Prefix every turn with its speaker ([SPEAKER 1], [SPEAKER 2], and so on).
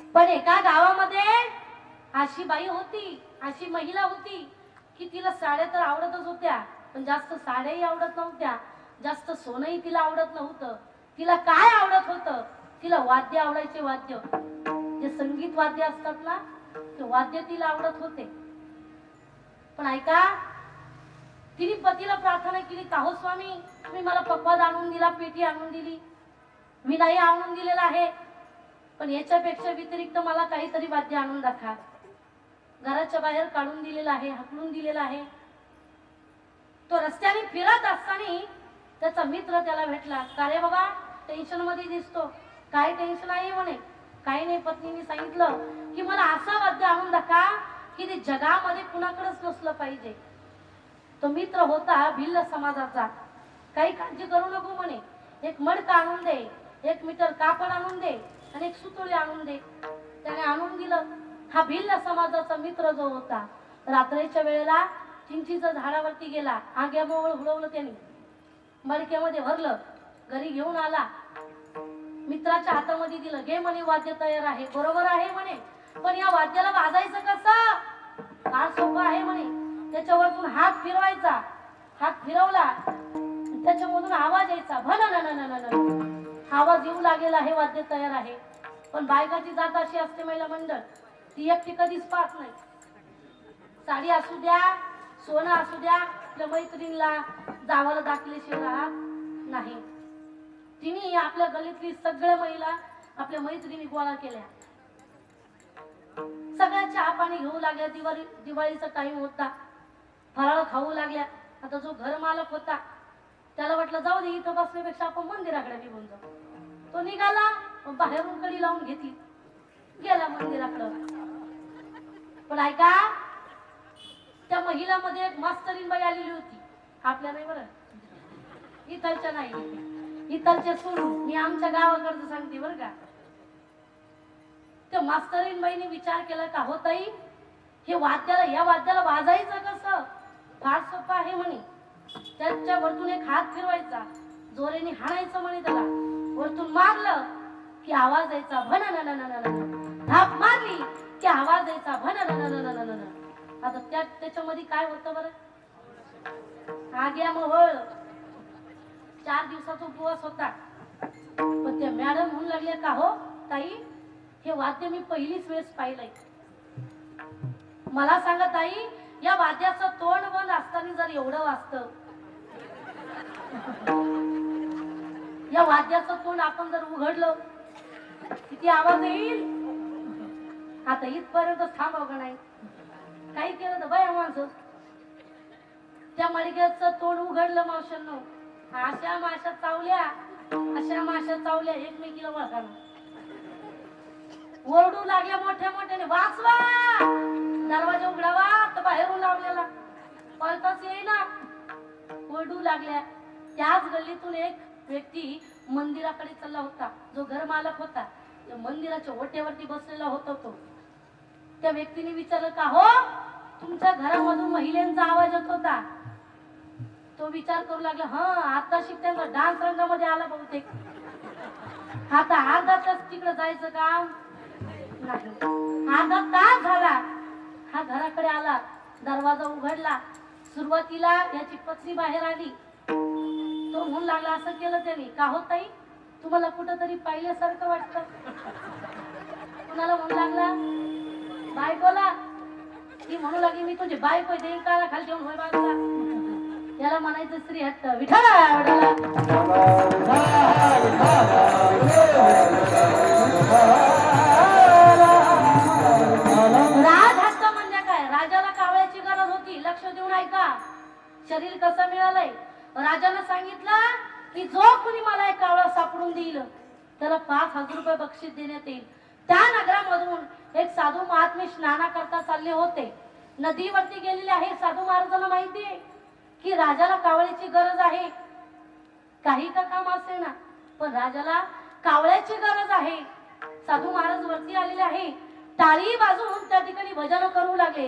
[SPEAKER 1] पण एका गावामध्ये अशी बाई होती अशी महिला होती की तिला साड्या तर आवडतच होत्या पण जास्त साड्याही आवडत नव्हत्या जास्त सोनंही तिला आवडत नव्हतं. तिला काय आवडत होतं? तिला वाद्य आवडायचे वाद्य. जे संगीत वाद्य असतात ना ते वाद्य तिला आवडत होते. पण ऐका तिने पतीला प्रार्थना केली का हो स्वामी तुम्ही मला पकवाद आणून दिला पेटी आणून दिली. मी नाही आणून दिलेला आहे. पण याच्यापेक्षा व्यतिरिक्त मला काहीतरी वाद्य आणून दाखवा. घराच्या बाहेर काढून दिलेला आहे हकलून दिलेला आहे. तो रस्त्याने फिरत असताना त्याचा मित्र त्याला भेटला. का रे बाबा टेन्शनमध्ये दिसतो. काय टेन्शन आहे म्हणे? काही नाही पत्नीने सांगितलं की मला असं वाद्य आणून दाखवा की ते जगामध्ये कुणाकडेच नसलं पाहिजे. तो मित्र होता भिल्ल समाजाचा. काही काळजी करू नको म्हणे. एक मडका आणून दे एक मीटर कापड आणून दे आणि एक सुतळी आणून दे. त्याने आणून दिलं. हा भिल्ल समाजाचा मित्र जो होता रात्रीच्या वेळेला चिंचीच्या झाडावरती गेला. आग्यामोळ उडवलं त्याने. मडक्यामध्ये भरलं. घरी घेऊन आला. मित्राच्या हातामध्ये दिलं. घे म्हणे वाद्य तयार आहे. बरोबर आहे म्हणे. पण या वाद्याला वाजायचं कसं? फार सोपं आहे म्हणे. त्याच्यावरतून हात फिरवायचा. हात फिरवला. त्याच्यामधून आवाज यायचा. भन न न न न न. आवाज येऊ लागेल आहे वाद्य तयार आहे. पण बायकाची जात अशी असते महिला मंडळ. ती एकटी कधीच पाहत नाही. साडी असू द्या सोनं असू द्या आपल्या मैत्रिणीला जावाला दाखल्याशिवाय राहत नाही. तिने आपल्या गलीतली सगळ्या महिला आपल्या मैत्रिणी गोळा केल्या. सगळ्या चहा पाणी घेऊ लागल्या दिवाळी दिवाळीचा टाइम होता. फराळ खाऊ लागल्या. आता जो घर मालक होता त्याला वाटलं जाऊ दे इथं बसण्यापेक्षा आपण मंदिराकडे निघून जाऊ. तो निघाला मग बाहेरून कडी लावून घेतली. गेला मंदिराकडं. पण ऐका त्या महिलामध्ये एक मास्तरीन बाई आलेली होती. आपल्या नाही बरं? इथलच्या नाही. इथलच्या सोडू मी आमच्या गावाकडचं सांगते बरं का. त्या मास्तरीन बाईने विचार केला का हो ताई हे वाद्याला या वाद्याला वाजायचं कसं? फार सोपं आहे म्हणे. त्याच्या वरतून एक हात फिरवायचा. जोरेने हाणायचं म्हणे त्याला. वरतून मारलं की आवाज यायचा भन न न न न न धाप मारली की आवाज यायचा भन न न आता त्या त्याच्यामध्ये काय होतं बरं? आग्या मोहळ. चार दिवसाचा उपवास होता. पण त्या मॅडम म्हणून लागल्या का हो ताई हे वाद्य मी पहिलीच वेळेस पाहिलंय. मला सांगा ताई या वाद्याचं तोंड बंद असताना जर एवढं वाचत या वाद्याचं तोंड आपण जर उघडलं किती आवाज येईल? आता इथपर्यंत थांबावं नाही? काही केलं तर बाय माणसं. त्या मडक्याचं तोंड उघडलं मावशांनो अशा माशा चावल्या अशा माशा चावल्या एकमेकीला वळखाना ओरडू लागल्या मोठ्या मोठ्याने वाचवा! दरवाजा उघडावा तर बाहेरून लावलेला. पळताच येईना. ओरडू लागल्या. त्याच गल्लीतून एक व्यक्ती मंदिराकडे चालला होता. जो घरमालक होता त्या मंदिराच्या ओट्यावरती बसलेला होता तो. त्या व्यक्तीने विचारलं का हो तुमच्या घरामधून महिलांचा आवाज येत होता. तो विचार करू लागला हा आता शिकत्यांचा डान्स रंगामध्ये आला बहुतेक. आता अर्धा तास तिकडे जायचं काम नाही. अर्धा तास झाला. हा घराकडे आला दरवाजा उघडला. सुरुवातीला याची पत्नी बाहेर आली. तो म्हणून लागला असं केलं त्यांनी. का होत ताई? तुम्हाला कुठंतरी पाहिल्यासारखं वाटतं. कुणाला म्हणू लागला? बायकोला? ती म्हणू लागली मी तुझी बायको देईन काला खाली ठेवून होय बाजूला. त्याला म्हणायचं स्त्री हट्ट विठाला राज हट्ट म्हणजे काय? राजाला कावळ्याची गरज होती. लक्ष देऊन ऐका. शरीर कसं मिळालंय? राजानं सांगितलं की जो कुणी मला एक कावळा सापडून देईल त्याला पाच हजार रुपये बक्षीस देण्यात येईल. त्या नगरामधून एक साधू महात्मे स्नाना करता चालले होते. नदीवरती गेलेले आहे साधू महाराजांना माहिती आहे की राजाला कावळ्याची गरज आहे. काही का काम असे ना पण राजाला कावळ्याची गरज आहे. साधू महाराज वरती आलेले आहे. टाळी बाजून त्या ठिकाणी भजन करू लागले.